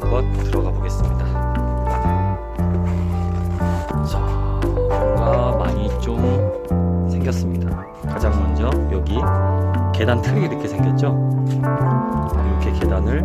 한번 들어가 보겠습니다. 자, 뭔가 많이 좀 생겼습니다. 가장 먼저 여기 계단 틀이 이렇게 생겼죠? 이렇게 계단을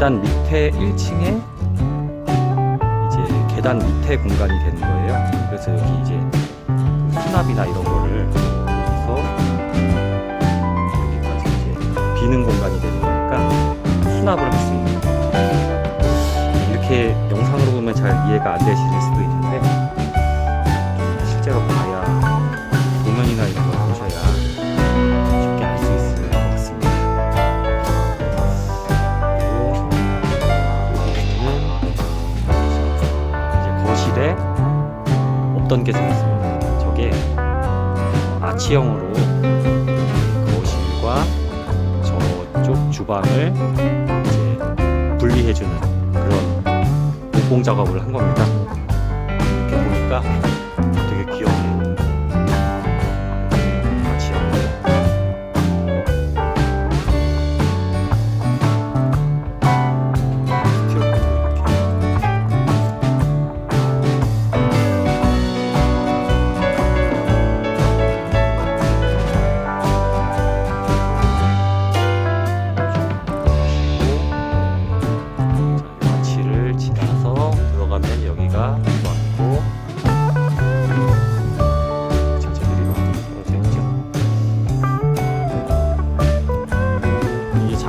계단 밑에 1층에 이제 계단 밑에 공간이 되는 거예요. 그래서 여기 이제 그 수납이나 이런 거를 여기서 여기까지 이제 비는 공간이 되는 거니까 수납을 할 수 있는 거예요. 이렇게 영상으로 보면 잘 이해가 안 되실 수도 있는데 없던 게 생겼습니다. 저게 아치형으로 거실과 저쪽 주방을 이제 분리해주는 그런 목공 작업을 한 겁니다. 이렇게 보니까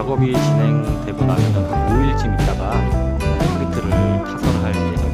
작업이 진행되고 나면은 한 5일쯤 있다가 콘크리트를 타설할 예정이라고 합니다.